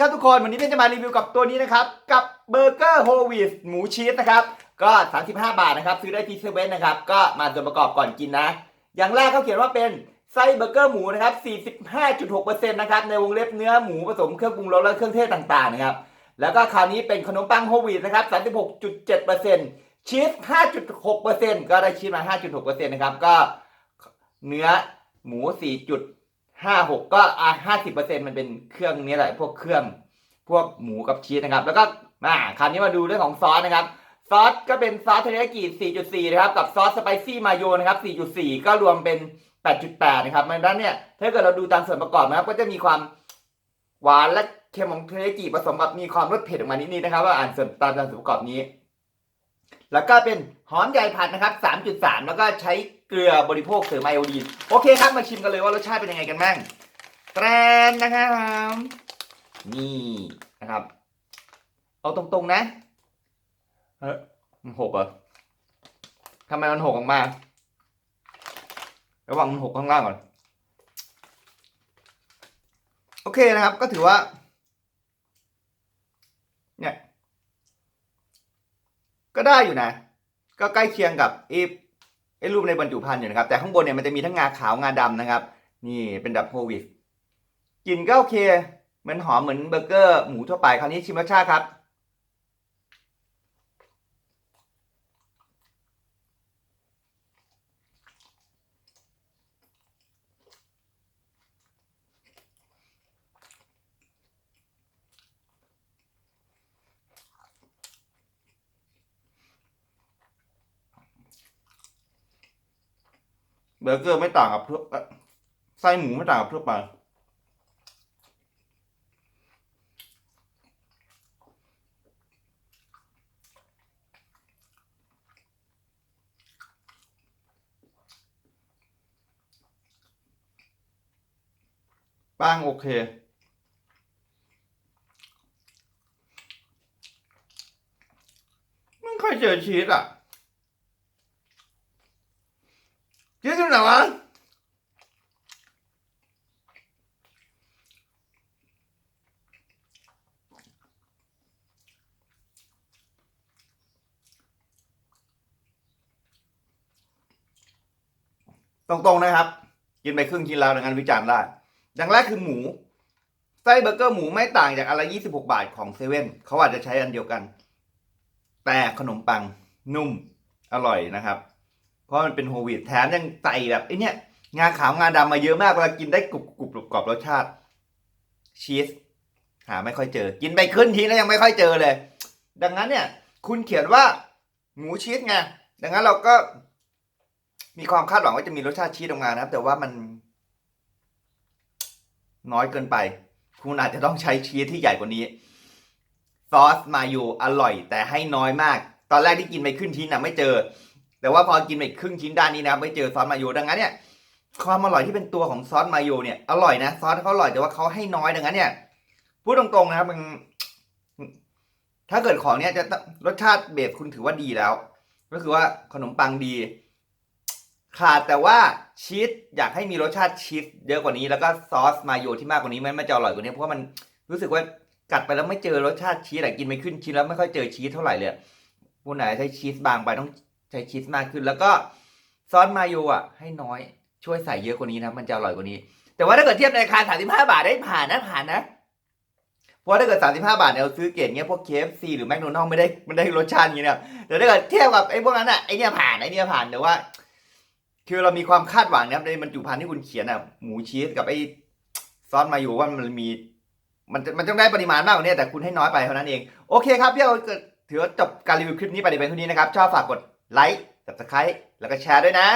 ครับทุกคนวันนี้เพื่อนจะมารีวิวกับตัวนี้นะครับ กับเบอร์เกอร์โฮวีสหมูชีสนะครับ ก็ 35 บาทนะครับ ซื้อได้ที่เซเว่นนะครับ ก็มาส่วนประกอบก่อนกินนะ อย่างแรกเขาเขียนว่าเป็นไส้เบอร์เกอร์หมูนะครับ 45.6%นะครับ ในวงเล็บเนื้อหมูผสมเครื่องปรุงรสและเครื่องเทศต่างๆนะครับ แล้วก็คราวนี้เป็นขนมปังโฮวีสนะครับ 36.7%ชีส 5.6%ก็ได้ชีสมา 5.6%นะครับก็เนื้อหมู 4.56ก็อะ50%มันเป็นเครื่องนี้แหละ พวกเครื่องพวกหมูกับชีสนะครับ แล้วก็มาคราวนี้มาดูเรื่องของซอสนะครับ ซอสก็เป็นซอสเทริยากิ4.4 นะครับ กับซอสสไปซี่มาโยนะครับ 4.4 ก็รวมเป็น 8.8 นะครับดังนั้นเนี่ยถ้าเกิดเราดูตามส่วนประกอบนะครับ ก็จะมีความหวานและเค็มของเทริยากิผสมกับมีความรสเผ็ดออกมานิดๆนะครับ ว่าอ่านส่วนตามส่วนประกอบนี้ แล้วก็เป็นหอมใหญ่ผัดนะครับ 3.3 แล้วก็ใช้เกลือบริโภคเสริมไอโอดีนโอเคครับมาชิมกันเลยว่ารสชาติเป็นยังไงกันบ้างแตรนนะครับนี่นะครับ เอาตรงๆนะเฮ้ยมันหกเหรอทำไมมันหกออกมาระวังมันหกข้างล่างก่อน โอเคนะครับก็ถือว่า เนี่ย ก็ได้อยู่นะ ก็ใกล้เคียงกับไอ้ไอ้รูปในบรรจุภัณฑ์อยู่นะครับแต่ข้างบนเนี่ยมันจะมีทั้งงาขาวงาดำนะครับ นี่เป็นดับโฮวิสกลิ่นก็โอเคเหมือนหอมเหมือนเบอร์เกอร์หมูทั่วไปคราวนี้ชิมรสชาติครับ เบอร์เกอร์ไม่ต่างกับทั่วไส้หมูไม่ต่างกับทั่วไปป้างโอเคไม่ค่อยเจอชีสอะ ชีสอยู่ไหนวะตรงๆนะครับ กินไปครึ่งชิ้นแล้วดังนั้นวิจารณ์ได้อย่างแรกคือหมูไส้เบอร์เกอร์หมูไม่ต่างจากอะไร26 บาทของเซเว่นเขาอาจจะใช้อันเดียวกัน แต่ขนมปังนุ่มอร่อยนะครับ เพราะมันเป็นโฮวีตแถมยังใส่แบบไอ้นี่ยงาขาวงาดำมาเยอะมากเวลากินได้กรุบกรุบกรอบรสชาติชีสหาไม่ค่อยเจอ กินไปขึ้นทีแล้วยังไม่ค่อยเจอเลย ดังนั้นเนี่ย คุณเขียนว่า หมูชีสไงดังนั้นเราก็ มีความคาดหวังว่าจะมีรสชาติชีสออกมานะครับ แต่ว่ามัน น้อยเกินไป คุณอาจจะต้องใช้ชีสที่ใหญ่กว่านี้ซอสมาอยู่อร่อย แต่ให้น้อยมาก ตอนแรกที่กินไปครึ่งชิ้นนะไม่เจอ แต่ว่าพอกินไปครึ่งชิ้นด้านนี้นะไม่เจอซอสมาโยดังนั้นเนี่ยความอร่อยที่เป็นตัวของซอสมาโยเนี่ยอร่อยนะซอสเขาอร่อยแต่ว่าเขาให้น้อยดังนั้นเนี่ยพูดตรงๆนะครับมันถ้าเกิดของเนี้ยจะรสชาติเบสคุณถือว่าดีแล้ว ก็คือว่าขนมปังดี ขาดแต่ว่าชีสอยากให้มีรสชาติชีสเยอะกว่านี้แล้วก็ซอสมาโยที่มากกว่านี้มันมันจะอร่อยกว่านี้เพราะว่ามันรู้สึกว่ากัดไปแล้วไม่เจอรสชาติชีสอะกินไม่ขึ้นชิ้นแล้วไม่ค่อยเจอชีสเท่าไหร่เลยผู้ไหนใช้ชีสบางไปต้อง ช้ชีสมากขึ้น แล้วก็ซอสมาโยอะ ให้น้อยช่วยใส่เยอะกว่านี้นะ มันจะอร่อยกว่านี้ แต่ว่าถ้าเกิดเทียบในราคา35 บาทได้ผ่านนะผ่านนะเพราะว่าถ้าเกิด 35 บาทเนี่ยเราซื้อเกรดเงี้ยพวก KFC หรือแมคโดนัลล์ไม่ได้ไม่ได้รสชาติอย่างนี้นะแต่ถ้าเกิดเทียบกับไอ้พวกนั้นอะไอ้เนี่ยผ่านไอ้เนี่ยผ่านแต่ว่า คือเรามีความคาดหวังนะครับในบรรจุภัณฑ์ที่คุณเขียนอะหมูชีสกับไอ้ซอสมาอยู่ว่ามันมี มันจะมันต้องได้ปริมาณมากกว่านี้แต่คุณให้น้อยไปเท่านั้นเองโอเคครับพี่เอาถือจบการรีวิวคลิปนี้ไปในเพียงเท่านี้นะครับชอบฝากกด ไลค์ subscribe แล้วก็แชร์ด้วยนะ